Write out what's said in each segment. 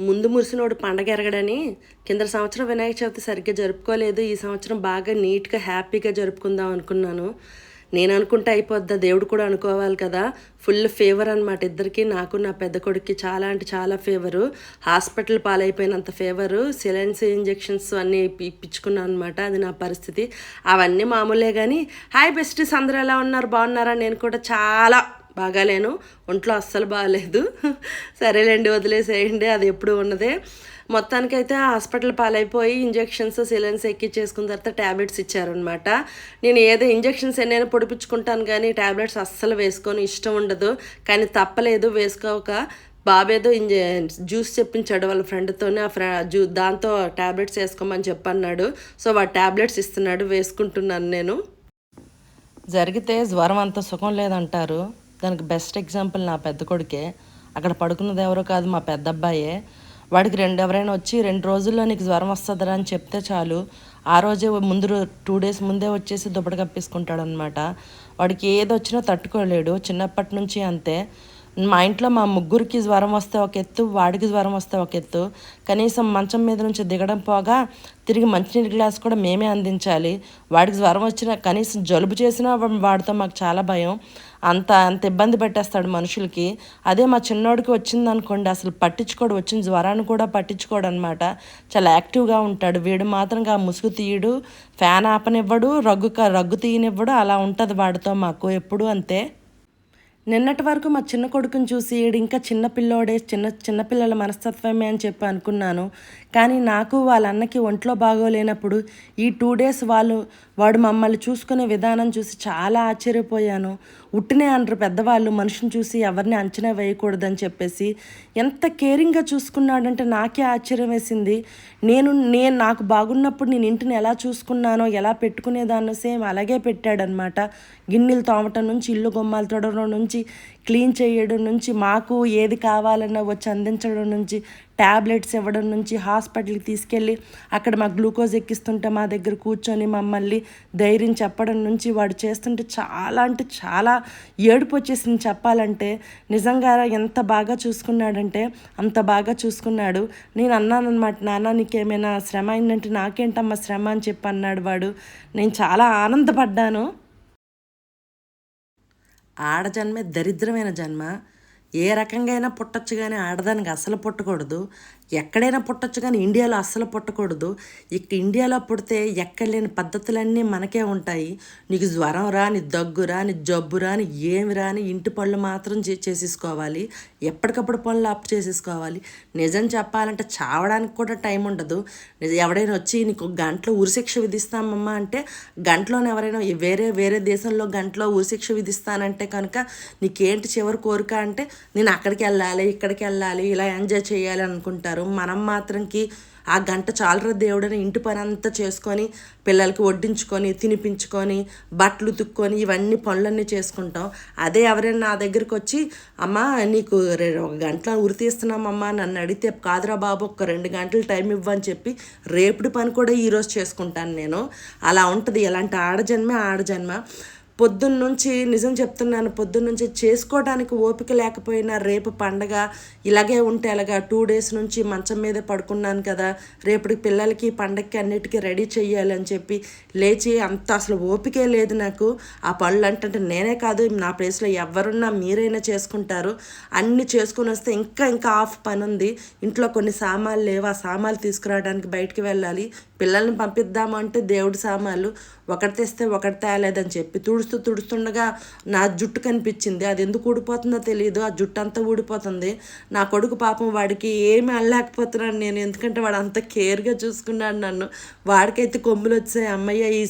ముందు మురిసినోడు పండగ ఎరగడని కింద సంవత్సరం వినాయక చవితి సరిగ్గా జరుపుకోలేదు. ఈ సంవత్సరం బాగా నీట్గా హ్యాపీగా జరుపుకుందాం అనుకున్నాను. నేను అనుకుంటే అయిపోద్దా. దేవుడు కూడా అనుకోవాలి కదా. ఫుల్ ఫేవర్ అనమాట ఇద్దరికి నాకు నా పెద్ద కొడుక్కి చాలా అంటే చాలా ఫేవరు. హాస్పిటల్ పాలైపోయినంత ఫేవరు. సిలెన్స్ ఇంజెక్షన్స్ అన్నీ ఇప్పించుకున్నాను అనమాట అది నా పరిస్థితి. అవన్నీ మామూలే కానీ హాయ్ బెస్టీస్ అందరూ ఎలా ఉన్నారు? బాగున్నారా? నేను కూడా చాలా బాగాలేను. ఒంట్లో అస్సలు బాగాలేదు. సరేలేండి వదిలేసేయండి అది ఎప్పుడు ఉన్నదే. మొత్తానికైతే హాస్పిటల్ పాలైపోయి ఇంజెక్షన్స్ సిలెన్స్ ఎక్కించేసుకున్న తర్వాత ట్యాబ్లెట్స్ ఇచ్చారనమాట నేను ఏదో ఇంజెక్షన్స్ ఎన్నైనా పొడిపించుకుంటాను కానీ ట్యాబ్లెట్స్ అస్సలు వేసుకొని ఇష్టం ఉండదు. కానీ తప్పలేదు వేసుకోక. బాబేదో ఇంజ జ్యూస్ చెప్పించాడు వాళ్ళ ఫ్రెండ్తోనే ఆ ఫ్రె జ్యూ దాంతో ట్యాబ్లెట్స్ వేసుకోమని చెప్పన్నాడు. సో వాడు ట్యాబ్లెట్స్ ఇస్తున్నాడు వేసుకుంటున్నాను నేను. జరిగితే జ్వరం అంత సుఖం లేదంటారు. దానికి బెస్ట్ ఎగ్జాంపుల్ నా పెద్ద కొడుకే. అక్కడ పడుకున్నది ఎవరో కాదు మా పెద్ద అబ్బాయే. వాడికి రెండు ఎవరైనా వచ్చి రెండు రోజుల్లో నీకు జ్వరం వస్తుందిరా అని చెప్తే చాలు. ఆ రోజే ముందు టూ డేస్ ముందే వచ్చేసి దుప్పటి కప్పేసుకుంటాడు అనమాట వాడికి ఏది వచ్చినా తట్టుకోలేడు. చిన్నప్పటి నుంచి అంతే. మా ఇంట్లో మా ముగ్గురికి జ్వరం వస్తే ఒక ఎత్తు వాడికి జ్వరం వస్తే ఒక ఎత్తు. కనీసం మంచం మీద నుంచి దిగడం పోగా తిరిగి మంచినీటి గ్లాస్ కూడా మేమే అందించాలి. వాడికి జ్వరం వచ్చినా కనీసం జలుబు చేసినా వాడితో మాకు చాలా భయం. అంత అంత ఇబ్బంది పెట్టేస్తాడు మనుషులకి. అదే మా చిన్నోడికి వచ్చింది అనుకోండి అసలు పట్టించుకోడు వచ్చిన జ్వరాన్ని కూడా పట్టించుకోడు అనమాట చాలా యాక్టివ్గా ఉంటాడు. వీడు మాత్రంగా ముసుగు తీయడు ఫ్యాన్ ఆపనివ్వడు రగ్గు రగ్గు తీయనివ్వడు అలా ఉంటుంది వాడితో మాకు ఎప్పుడు అంతే. నిన్నటి వరకు మా చిన్న కొడుకుని చూసి ఇంకా చిన్న పిల్లోడే చిన్న చిన్నపిల్లల మనస్తత్వమే అని చెప్పి అనుకున్నాను. కానీ నాకు వాళ్ళ అన్నకి ఒంట్లో బాగోలేనప్పుడు ఈ టూ డేస్ వాళ్ళు వాడు మమ్మల్ని చూసుకునే విధానం చూసి చాలా ఆశ్చర్యపోయాను. ఉట్టినే అంటారు పెద్దవాళ్ళు మనిషిని చూసి ఎవరిని అంచనా వేయకూడదని చెప్పేసి ఎంత కేరింగ్గా చూసుకున్నాడంటే నాకే ఆశ్చర్యం వేసింది. నేను నేను నాకు బాగున్నప్పుడు నేను ఇంటిని ఎలా చూసుకున్నానో ఎలా పెట్టుకునేదాన్నో సేమ్ అలాగే పెట్టాడనమాట. గిన్నెలు తోమటం నుంచి ఇల్లు గుమ్మాలు తొడడం నుంచి క్లీన్ చేయడం నుంచి మాకు ఏది కావాలన్నా వచ్చి అందించడం నుంచి ట్యాబ్లెట్స్ ఇవ్వడం నుంచి హాస్పిటల్కి తీసుకెళ్ళి అక్కడ మా గ్లూకోజ్ ఎక్కిస్తుంటే మా దగ్గర కూర్చొని మమ్మల్ని ధైర్యం చెప్పడం నుంచి వాడు చేస్తుంటే చాలా అంటే చాలా ఏడుపు వచ్చేసింది చెప్పాలంటే. నిజంగా ఎంత బాగా చూసుకున్నాడంటే అంత బాగా చూసుకున్నాడు. నేను అన్నాను అనమాట నాన్న నీకేమైనా శ్రమ అయిందంటే నాకేంటమ్మా శ్రమ? అని చెప్పి అన్నాడు వాడు. నేను చాలా ఆనందపడ్డాను. ఆడజన్మే దరిద్రమైన జన్మ ఏ రకంగా అయినా పుట్టచ్చు కానీ ఆడదానికి అసలు పుట్టకూడదు. ఎక్కడైనా పుట్టచ్చు కానీ ఇండియాలో అస్సలు పుట్టకూడదు. ఇక ఇండియాలో పుడితే ఎక్కడ లేని పద్ధతులన్నీ మనకే ఉంటాయి. నీకు జ్వరం రాని దగ్గు రాని జబ్బు రాని ఏమి రాని ఇంటి పళ్ళు మాత్రం చేసేసుకోవాలి. ఎప్పటికప్పుడు పనులు అప్ చేసేసుకోవాలి. నిజం చెప్పాలంటే చావడానికి కూడా టైం ఉండదు. ఎవడైనా వచ్చి నీకు గంటలో ఉరిశిక్ష విధిస్తామమ్మా అంటే గంటలోనే ఎవరైనా వేరే వేరే దేశంలో గంటలో ఉరిశిక్ష విధిస్తానంటే కనుక నీకేంటి చివరి కోరిక అంటే నేను అక్కడికి వెళ్ళాలి ఇక్కడికి వెళ్ళాలి ఇలా ఎంజాయ్ చేయాలి అనుకుంటారు. మనం మాత్రంకి ఆ గంట చాలరా దేవుడని ఇంటి పని అంతా చేసుకొని పిల్లలకి వడ్డించుకొని తినిపించుకొని బట్టలు ఉతుక్కొని ఇవన్నీ పనులన్నీ చేసుకుంటాం. అదే ఎవరైనా నా దగ్గరికి వచ్చి అమ్మ నీకు ఒక గంటలో ఉరి తీస్తున్నామమ్మా నన్ను అడిగితే కాదురా బాబు ఒక రెండు గంటలు టైం ఇవ్వని చెప్పి రేపుడు పని కూడా ఈరోజు చేసుకుంటాను నేను. అలా ఉంటుంది. ఎలాంటి ఆడజన్మే ఆడజన్మ. పొద్దున్నుంచి నిజం చెప్తున్నాను పొద్దున్నుంచి చేసుకోవడానికి ఓపిక లేకపోయినా రేపు పండగ ఇలాగే ఉంటే అలాగా టూ డేస్ నుంచి మంచం మీద పడుకున్నాను కదా రేపటి పిల్లలకి పండగకి అన్నిటికీ రెడీ చెయ్యాలి అని చెప్పి లేచి అంత అసలు ఓపికే లేదు నాకు. ఆ పనులు అంటే నేనే కాదు నా ప్లేస్లో ఎవరున్నా మీరైనా చేసుకుంటారు. అన్నీ చేసుకుని వస్తే ఇంకా ఇంకా ఆఫ్ పని ఉంది ఇంట్లో కొన్ని సామాన్లు లేవు ఆ సామాన్లు తీసుకురావడానికి బయటికి వెళ్ళాలి. పిల్లల్ని పంపిద్దాము అంటే దేవుడి సామాన్లు ఒకటి తెస్తే ఒకటి తేలేదని చెప్పి తుడుస్తూ తుడుస్తుండగా నా జుట్టు కనిపించింది. అది ఎందుకు ఊడిపోతుందో తెలియదు ఆ జుట్టు అంతా ఊడిపోతుంది. నా కొడుకు పాపం వాడికి ఏమి అల్లలేకపోతున్నాను నేను. ఎందుకంటే వాడు అంత కేర్గా చూసుకున్నాడు నన్ను. వాడికైతే కొమ్ములు వచ్చాయి. అమ్మయ్య ఈ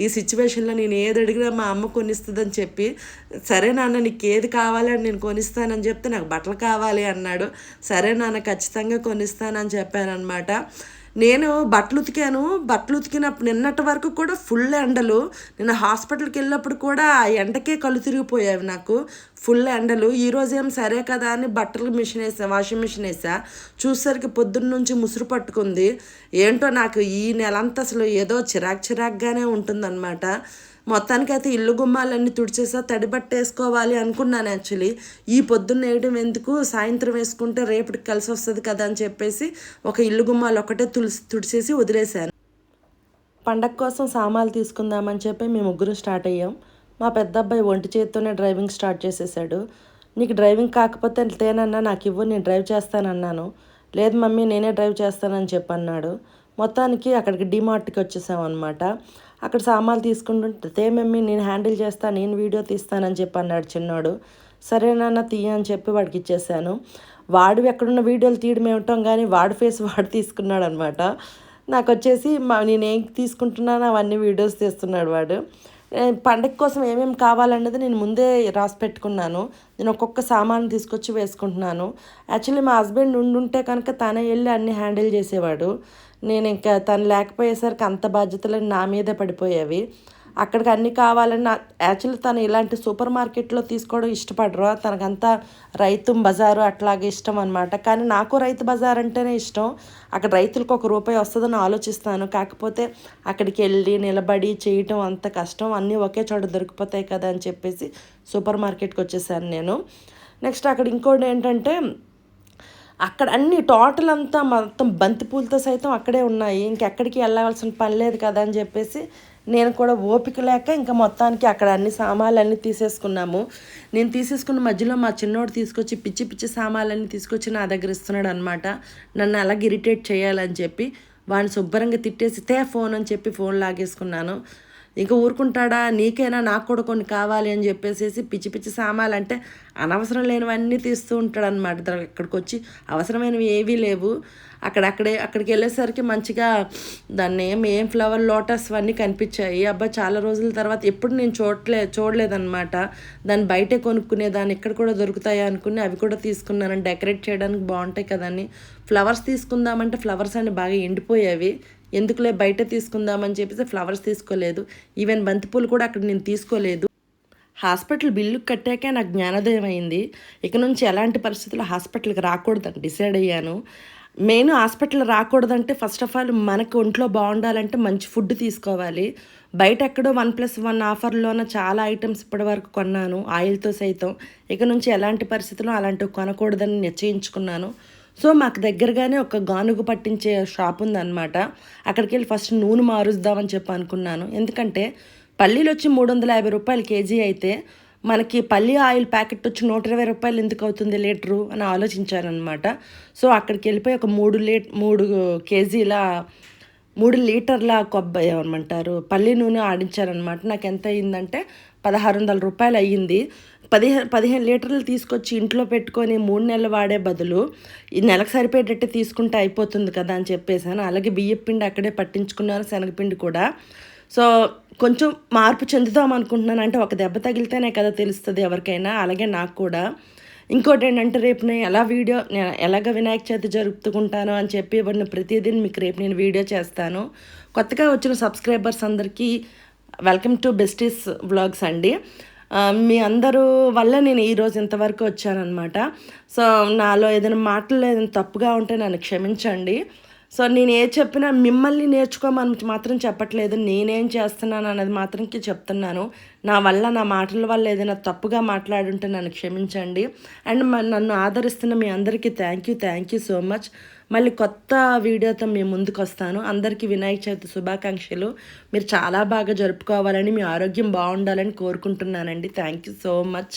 ఈ సిచ్యువేషన్లో నేను ఏది అడిగినా మా అమ్మ కొనిస్తుందని చెప్పి సరే నాన్న నీకు ఏది కావాలని నేను కొనిస్తానని చెప్తే నాకు బట్టలు కావాలి అన్నాడు. సరే నాన్న ఖచ్చితంగా కొనిస్తానని చెప్పానమాట నేను బట్టలు ఉతికాను. బట్టలు ఉతికినప్పుడు నిన్నటి వరకు కూడా ఫుల్ ఎండలు. నేను హాస్పిటల్కి వెళ్ళినప్పుడు కూడా ఆ ఎండకే కళ్ళు తిరిగిపోయావి నాకు. ఫుల్ ఎండలు. ఈరోజు ఏం సరే కదా అని బట్టలు మిషన్ వేసా వాషింగ్ మిషన్ వేసా. చూసేసరికి పొద్దున్న నుంచి ముసురు పట్టుకుంది. ఏంటో నాకు ఈ నెలంతా అసలు ఏదో చిరాక్ చిరాక్గానే ఉంటుందన్నమాట. మొత్తానికైతే ఇల్లు గుమ్మాలన్నీ తుడిచేసా తడిబట్టేసుకోవాలి అనుకున్నాను యాక్చువల్లీ. ఈ పొద్దున్న వేయడం ఎందుకు? సాయంత్రం వేసుకుంటే రేపటికి కలిసి వస్తుంది కదా అని చెప్పేసి ఒక ఇల్లు గుమ్మాలు ఒకటే తులసి తుడిచేసి వదిలేశాను. పండగ కోసం సామాన్లు తీసుకుందామని చెప్పి మేము ముగ్గురు స్టార్ట్ అయ్యాం. మా పెద్ద అబ్బాయి ఒంటి చేతితోనే డ్రైవింగ్ స్టార్ట్ చేసేసాడు. నీకు డ్రైవింగ్ కాకపోతే తేనన్నా నాకు ఇవ్వు నేను డ్రైవ్ చేస్తానన్నాను. లేదు మమ్మీ నేనే డ్రైవ్ చేస్తానని చెప్పి అన్నాడు మొత్తానికి అక్కడికి డిమార్ట్కి వచ్చేసాం అనమాట అక్కడ సామాన్లు తీసుకుంటుంటే మమ్మీ నేను హ్యాండిల్ చేస్తాను నేను వీడియో తీస్తానని చెప్పి అన్నాడు చిన్నోడు. సరేనన్న తీయ అని చెప్పి వాడికి ఇచ్చేసాను. వాడు ఎక్కడున్న వీడియోలు తీయడం ఏమిటాం కానీ వాడి ఫేస్ వాడు తీసుకున్నాడు అనమాట నాకు వచ్చేసి మా నేను ఏం తీసుకుంటున్నానో అవన్నీ వీడియోస్ తీస్తున్నాడు వాడు. పండగ కోసం ఏమేమి కావాలన్నది నేను ముందే రాసి పెట్టుకున్నాను. నేను ఒక్కొక్క సామాను తీసుకొచ్చి వేసుకుంటున్నాను. యాక్చువల్లీ మా హస్బెండ్ ఉండుంటే కనుక తనే వెళ్ళి అన్ని హ్యాండిల్ చేసేవాడు. నేను ఇంకా తను లేకపోయేసరికి అంత బాధ్యతలు నా మీదే పడిపోయేవి. అక్కడికి అన్ని కావాలని యాక్చువల్లీ తను ఇలాంటి సూపర్ మార్కెట్లో తీసుకోవడం ఇష్టపడరు. తనకంతా రైతు బజారు అట్లాగే ఇష్టం అనమాట కానీ నాకు రైతు బజార్ అంటేనే ఇష్టం. అక్కడ రైతులకు ఒక రూపాయి వస్తుందని ఆలోచిస్తాను. కాకపోతే అక్కడికి వెళ్ళి నిలబడి చేయటం అంత కష్టం. అన్నీ ఒకే చోట దొరికిపోతాయి కదా అని చెప్పేసి సూపర్ మార్కెట్కి వచ్చేసాను నేను. నెక్స్ట్ అక్కడ ఇంకోటి ఏంటంటే అక్కడ అన్ని టోటల్ అంతా మొత్తం బంతిపూలతో సైతం అక్కడే ఉన్నాయి. ఇంకెక్కడికి వెళ్ళాల్సిన పని లేదు కదా అని చెప్పేసి నేను కూడా ఓపిక లేక ఇంకా మొత్తానికి అక్కడ అన్ని సామాన్లు అన్నీ తీసేసుకున్నాము. నేను తీసేసుకున్న మధ్యలో మా చిన్నోడు తీసుకొచ్చి పిచ్చి పిచ్చి సామాన్లన్నీ తీసుకొచ్చి నా దగ్గర ఇస్తున్నాడు అనమాట నన్ను అలాగ ఇరిటేట్ చేయాలని చెప్పి వాడిని శుభ్రంగా తిట్టేసి తే ఫోన్ అని చెప్పి ఫోన్ లాగేసుకున్నాను. ఇంకా ఊరుకుంటాడా? నీకైనా? నాకు కూడా కొన్ని కావాలి అని చెప్పేసి పిచ్చి పిచ్చి సామాన్లు అంటే అనవసరం లేనివన్నీ తీస్తూ ఉంటాడు అనమాట ఇక్కడికి వచ్చి అవసరమైనవి ఏవీ లేవు. అక్కడక్కడే అక్కడికి వెళ్ళేసరికి మంచిగా దాన్ని ఏం ఏం ఫ్లవర్ లోటస్ అన్నీ కనిపించాయి. అబ్బా చాలా రోజుల తర్వాత ఎప్పుడు నేను చూడలే చూడలేదన్నమాట. దాన్ని బయటే కొనుక్కునే దాన్ని ఇక్కడ కూడా దొరుకుతాయి అనుకుని అవి కూడా తీసుకున్నాను. డెకరేట్ చేయడానికి బాగుంటాయి కదని ఫ్లవర్స్ తీసుకుందామంటే ఫ్లవర్స్ అన్ని బాగా ఎండిపోయేవి. ఎందుకులే బయట తీసుకుందామని చెప్పేసి ఫ్లవర్స్ తీసుకోలేదు. ఈవెన్ బంతిపూలు కూడా అక్కడ నేను తీసుకోలేదు. హాస్పిటల్ బిల్లు కట్టాకే నాకు జ్ఞానోదయం అయింది. ఇక నుంచి ఎలాంటి పరిస్థితుల్లో హాస్పిటల్కి రాకూడదని డిసైడ్ అయ్యాను. మెయిన్ హాస్పిటల్ రాకూడదంటే ఫస్ట్ ఆఫ్ ఆల్ మనకు ఒంట్లో బాగుండాలంటే మంచి ఫుడ్ తీసుకోవాలి. బయట ఎక్కడో వన్ ప్లస్ వన్ ఆఫర్లోన చాలా ఐటమ్స్ ఇప్పటి వరకు కొన్నాను ఆయిల్తో సైతం. ఇక నుంచి ఎలాంటి పరిస్థితుల్లో అలాంటివి కొనకూడదని నిశ్చయించుకున్నాను. సో మాకు దగ్గరగానే ఒక గానుగు పట్టించే షాప్ ఉందన్నమాట. అక్కడికి వెళ్ళి ఫస్ట్ నూనె మారుద్దామని చెప్పి అనుకున్నాను. ఎందుకంటే పల్లీలు వచ్చి మూడు వందల యాభై రూపాయలు కేజీ అయితే మనకి పల్లి ఆయిల్ ప్యాకెట్ వచ్చి నూట ఇరవై రూపాయలు ఎందుకు అవుతుంది లీటరు అని ఆలోచించారనమాట సో అక్కడికి వెళ్ళిపోయి ఒక మూడు లీ మూడు కేజీల మూడు లీటర్ల కొబ్బరి ఏమమంటారు పల్లి నూనె ఆడించారనమాట నాకు ఎంత అయ్యిందంటే పదహారు వందల రూపాయలు అయ్యింది. పదిహేను పదిహేను లీటర్లు తీసుకొచ్చి ఇంట్లో పెట్టుకొని మూడు నెలలు వాడే బదులు ఈ నెలకు సరిపోయేటట్టు తీసుకుంటే అయిపోతుంది కదా అని చెప్పేసాను అలాగే బియ్యం పిండి అక్కడే పట్టించుకున్నాను శనగపిండి కూడా. సో కొంచెం మార్పు చెందుదాం అనుకుంటున్నాను. అంటే ఒక దెబ్బ తగిలితేనే కదా తెలుస్తుంది ఎవరికైనా. అలాగే నాకు కూడా. ఇంకోటి ఏంటంటే రేపు నేను ఎలా వీడియో నేను ఎలాగ వినాయక చవితి జరుపుకుంటాను అని చెప్పి ఇవ్వడిన ప్రతిదీ మీకు రేపు నేను వీడియో చేస్తాను. కొత్తగా వచ్చిన సబ్స్క్రైబర్స్ అందరికీ వెల్కమ్ టు బెస్టీస్ వ్లాగ్స్ అండి. మీ అందరూ వల్ల నేను ఈరోజు ఇంతవరకు వచ్చానన్నమాట. సో నాలో ఏదైనా మాటలు ఏదైనా తప్పుగా ఉంటే నన్ను క్షమించండి. సో నేను ఏ చెప్పినా మిమ్మల్ని నేర్చుకోమని మాత్రం చెప్పట్లేదు. నేనేం చేస్తున్నాను అనేది మాత్రంకి చెప్తున్నాను. నా వల్ల నా మాటల వల్ల ఏదైనా తప్పుగా మాట్లాడుంటే నన్ను క్షమించండి. అండ్ మ- నన్ను ఆదరిస్తున్న మీ అందరికీ thank you thank you so much మళ్ళీ కొత్త వీడియోతో మేము ముందుకు వస్తాను అందరికీ వినాయక చవితి శుభాకాంక్షలు. మీరు చాలా బాగా జరుపుకోవాలని మీ ఆరోగ్యం బాగుండాలని కోరుకుంటున్నానండి. Thank you so much